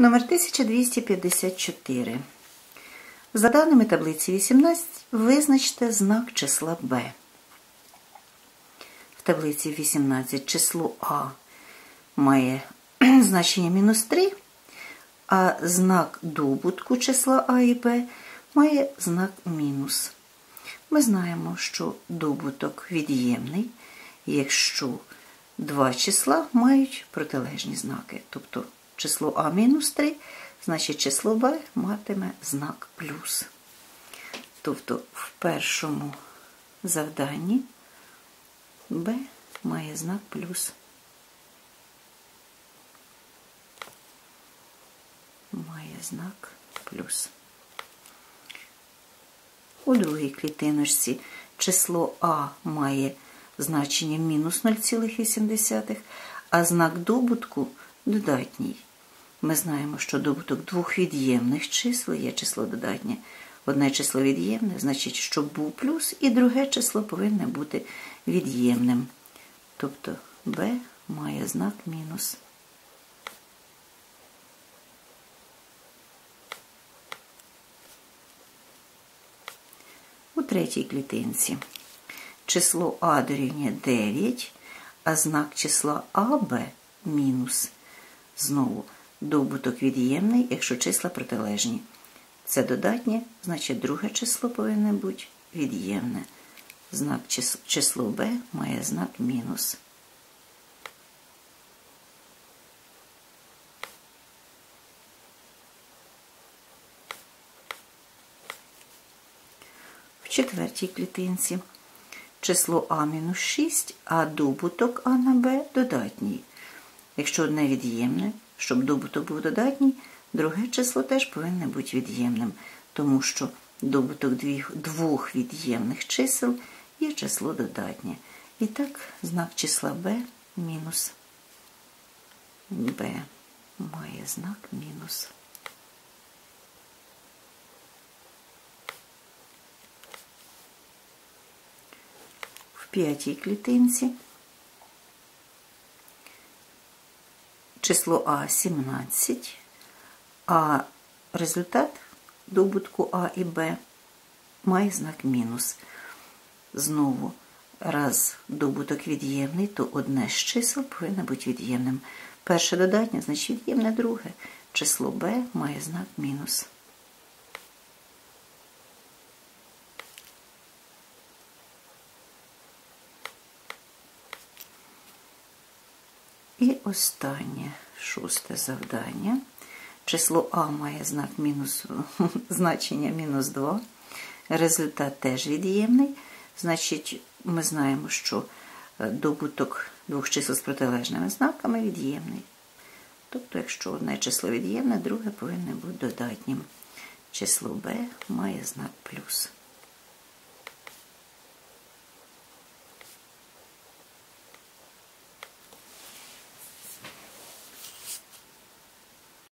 Номер 1254. За даними таблиці 18, визначте знак числа b. В таблиці 18 число А має значення мінус 3, а знак добутку числа А і Б має знак мінус. Ми знаємо, що добуток від'ємний, якщо два числа мають протилежні знаки. Тобто число А мінус 3, значить число Б матиме знак плюс. Тобто в першому завданні Б має знак плюс. Має знак плюс. У другій клітиночці число А має значення мінус 0,8, а знак добутку додатній. Ми знаємо, що добуток двох від'ємних чисел є число додатнє. Одне число від'ємне, значить, щоб був плюс, і друге число повинне бути від'ємним. Тобто b має знак мінус. У третій клітинці число А дорівнює 9, а знак числа АБ мінус. Знову добуток від'ємний, якщо числа протилежні. Це додатнє, значить друге число повинно бути від'ємне. Знак число b має знак мінус. В четвертій клітинці число А мінус 6, а добуток А на Б додатній. Якщо одне від'ємне, щоб добуток був додатній, друге число теж повинне бути від'ємним, тому що добуток двох від'ємних чисел є число додатнє. І так, знак числа b мінус b має знак мінус. В п'ятій клітинці число А 17, а результат добутку А і Б має знак мінус. Знову, раз добуток від'ємний, то одне з чисел повинно бути від'ємним. Перше додатнє, значить від'ємне друге. Число Б має знак мінус. І останнє шосте завдання. Число А має знак мінус, значення мінус 2. Результат теж від'ємний. Значить, ми знаємо, що е, добуток двох чисел з протилежними знаками від'ємний. Тобто, якщо одне число від'ємне, друге повинно бути додатнім. Число b має знак плюс.